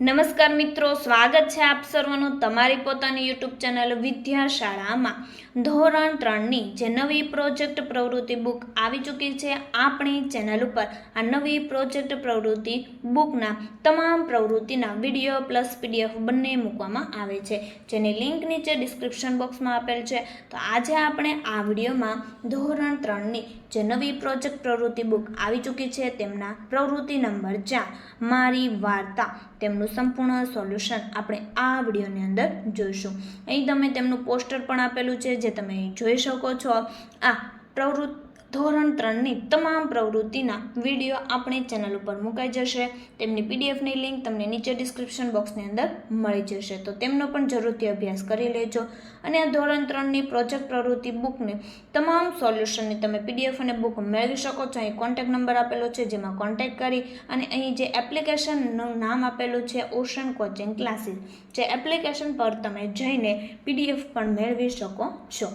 નમસ્કાર મિત્રો, સ્વાગત છે આપ સર્વનું તમારી પોતાની યુટ્યુબ ચેનલ વિદ્યાશાળામાં. ધોરણ ત્રણની જે નવી પ્રોજેક્ટ પ્રવૃત્તિ બુક આવી ચૂકી છે આપણી ચેનલ ઉપર. આ નવી પ્રોજેક્ટ પ્રવૃત્તિ બુકના તમામ પ્રવૃત્તિના વીડિયો પ્લસ પીડીએફ બંને મૂકવામાં આવે છે. જેની લિંક નીચે ડિસ્ક્રિપ્શન બોક્સમાં આપેલ છે. તો આજે આપણે આ વિડીયોમાં ધોરણ ત્રણની જે નવી પ્રોજેક્ટ પ્રવૃત્તિ બુક આવી ચૂકી છે તેમના પ્રવૃત્તિ નંબર ચાર. મારી વાર્તા, તેમનું સંપૂર્ણ સોલ્યુશન આપણે આ વિડીયોની અંદર જોઈશું. અહીં તમે તેમનું પોસ્ટર પણ આપેલું છે, જે તમે જોઈ શકો છો. આ પ્રવૃત્તિ ધોરણ ત્રણની તમામ પ્રવૃત્તિના વીડિયો આપણી ચેનલ ઉપર મુકાઈ જશે. તેમની પીડીએફની લિંક તમને નીચે ડિસ્ક્રિપ્શન બોક્સની અંદર મળી જશે. તો તેમનો પણ જરૂરથી અભ્યાસ કરી લેજો. અને આ ધોરણ ત્રણની પ્રોજેક્ટ પ્રવૃત્તિ બુકને તમામ સોલ્યુશનની તમે પીડીએફ અને બુક મેળવી શકો છો. અહીં કોન્ટેક્ટ નંબર આપેલો છે, જેમાં કોન્ટેક્ટ કરી અને અહીં જે એપ્લિકેશનનું નામ આપેલું છે, ઓશન કોચિંગ ક્લાસીસ, જે એપ્લિકેશન પર તમે જઈને પીડીએફ પણ મેળવી શકો છો.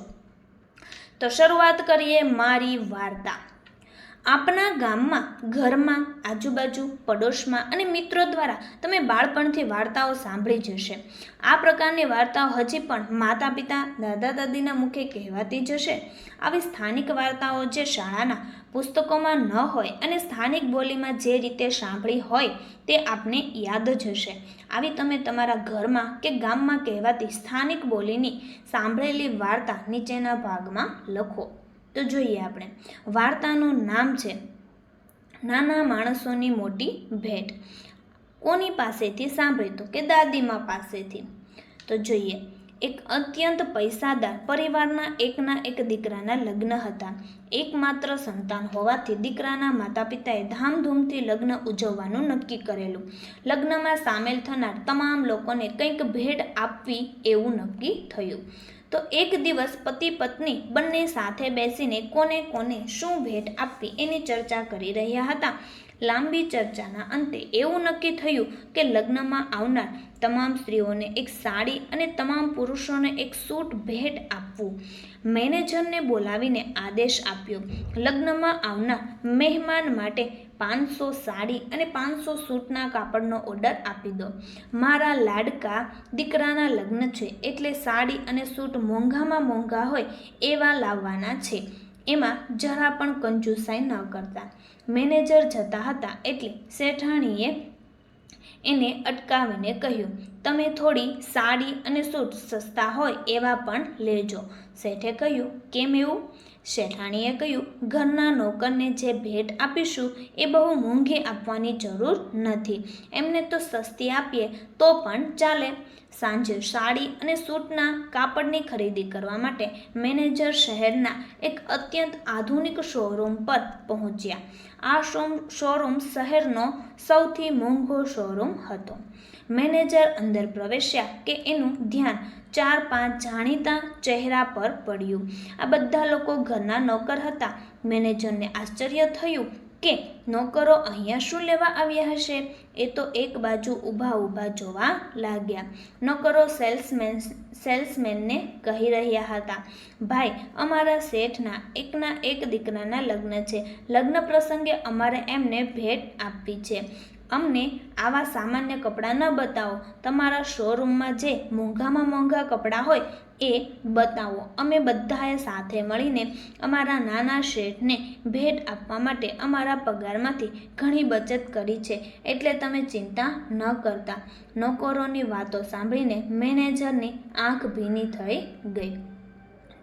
તો શરૂઆત કરીએ મારી વાર્તા. આપના ગામમાં, ઘરમાં, આજુબાજુ, પડોશમાં અને મિત્રો દ્વારા તમે બાળપણથી વાર્તાઓ સાંભળી જશે આ પ્રકારની વાર્તાઓ હજી પણ માતા પિતા દાદા દાદીના મુખે કહેવાતી જશે આવી સ્થાનિક વાર્તાઓ જે શાળાના પુસ્તકોમાં ન હોય અને સ્થાનિક બોલીમાં જે રીતે સાંભળી હોય તે આપને યાદ જ હશે. આવી તમે તમારા ઘરમાં કે ગામમાં કહેવાતી સ્થાનિક બોલીની સાંભળેલી વાર્તા નીચેના ભાગમાં લખો. તો જોઈએ આપણે. વાર્તાનું નામ છે નાના માણસોની મોટી ભેટ. કોની પાસેથી સાંભળ્યું તો કે દાદીમા પાસેથી? તો જોઈએ. એક અત્યંત પૈસાદાર પરિવારના એકના એક દીકરાના લગ્ન હતા. એકમાત્ર સંતાન હોવાથી દીકરાના માતા પિતાએ ધામધૂમથી લગ્ન ઉજવવાનું નક્કી કરેલું. લગ્નમાં સામેલ થનાર તમામ લોકોને કંઈક ભેટ આપવી એવું નક્કી થયું. તો એક દિવસ પતિ પત્ની બંને સાથે બેસીને કોને કોને શું ભેટ આપવી એની ચર્ચા કરી રહ્યા હતા. લાંબી ચર્ચાના અંતે એવું નક્કી થયું કે લગ્નમાં આવનાર તમામ સ્ત્રીઓને એક સાડી અને તમામ પુરુષોને એક સૂટ ભેટ આપવું. મેનેજરને બોલાવીને આદેશ આપ્યો. લગ્નમાં આવનાર મહેમાન માટે પાંચસો સાડી અને પાંચસો સૂટના કાપડનો ઓર્ડર આપી દો. મારા લાડકા દીકરાના લગ્ન છે એટલે સાડી અને સૂટ મોંઘામાં મોંઘા હોય એવા લાવવાના છે. એમાં જરા પણ કંજુસાઈ ન કરતા. મેનેજર જતા હતા એટલે શેઠાણીએ એને અટકાવીને કહ્યું તમે થોડી સાડી અને સૂટ સસ્તા હોય એવા પણ લેજો. શેઠે કહ્યું, કેમ એવું? શેઠાણીએ કહ્યું, ઘરના નોકરને જે ભેટ આપીશું એ બહુ મોંઘી આપવાની જરૂર નથી. એમને તો સસ્તી આપીએ તો પણ ચાલે. સાંજે સાડી અને સૂટના કાપડની ખરીદી કરવા માટે મેનેજર શહેરના એક અત્યંત આધુનિક શોરૂમ પર પહોંચ્યા. આ શોરૂમ શહેરનો સૌથી મોંઘો શોરૂમ હતો. મેનેજર અંદર પ્રવેશ્યા કે એનું ધ્યાન ચાર પાંચ જાણીતા ચહેરા પર પડ્યું. આ બધા લોકો ઘરના નોકર હતા. મેનેજરને આશ્ચર્ય થયું કે નોકરો અહીંયા શું લેવા આવ્યા હશે? એ તો એક બાજુ ઊભા ઊભા જોવા લાગ્યા. નોકરો સેલ્સમેન, સેલ્સમેનને કહી રહ્યા હતા, ભાઈ, અમારા શેઠના એકના એક દીકરાના લગ્ન છે. લગ્ન પ્રસંગે અમારે એમને ભેટ આપવી છે. અમને આવા સામાન્ય કપડાં ન બતાવો. તમારા શોરૂમમાં જે મોંઘામાં મોંઘા કપડાં હોય એ બતાવો. અમે બધાએ સાથે મળીને અમારા નાના શેઠને ભેટ આપવા માટે અમારા પગારમાંથી ઘણી બચત કરી છે. એટલે તમે ચિંતા ન કરતા. નોકરોની વાતો સાંભળીને મેનેજરની આંખ ભીની થઈ ગઈ.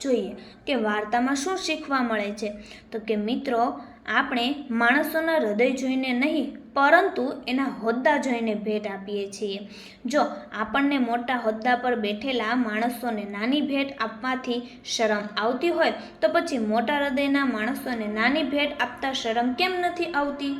જોઈએ કે વાર્તામાં શું શીખવા મળે છે? તો કે મિત્રો, આપણે માણસોના હૃદય જોઈને નહીં પરંતુ એના હોદ્દા જોઈને ભેટ આપીએ છીએ. જો આપણને મોટા હોદ્દા પર બેઠેલા માણસોને નાની ભેટ આપવાથી શરમ આવતી હોય તો પછી મોટા હૃદયના માણસોને નાની ભેટ આપતા શરમ કેમ નથી આવતી?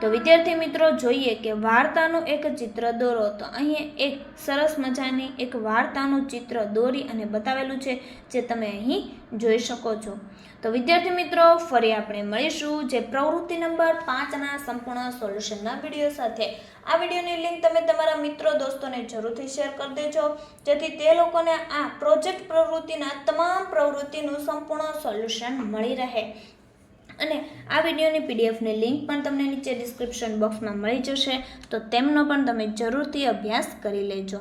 તો વિદ્યાર્થી મિત્રો, જોઈએ કે વાર્તાનું એક ચિત્ર દોરો. તો અહીં એક સરસ મજાની એક વાર્તાનું ચિત્ર દોરી અને બતાવેલું છે, જે તમે અહીં જોઈ શકો છો. તો વિદ્યાર્થી મિત્રો, ફરી આપણે મળીશું જે પ્રવૃત્તિ નંબર પાંચના સંપૂર્ણ સોલ્યુશનના વીડિયો સાથે. આ વિડીયોની લિંક તમે તમારા મિત્રો દોસ્તોને જરૂરથી શેર કરી દેજો. જેથી તે લોકોને આ પ્રોજેક્ટ પ્રવૃત્તિના તમામ પ્રવૃત્તિનું સંપૂર્ણ સોલ્યુશન મળી રહે. અને આ વિડીયોની પીડીએફની લિંક પણ તમને નીચે ડિસ્ક્રિપ્શન બોક્સમાં મળી જશે, તો તેમનો પણ તમે જરૂરથી અભ્યાસ કરી લેજો.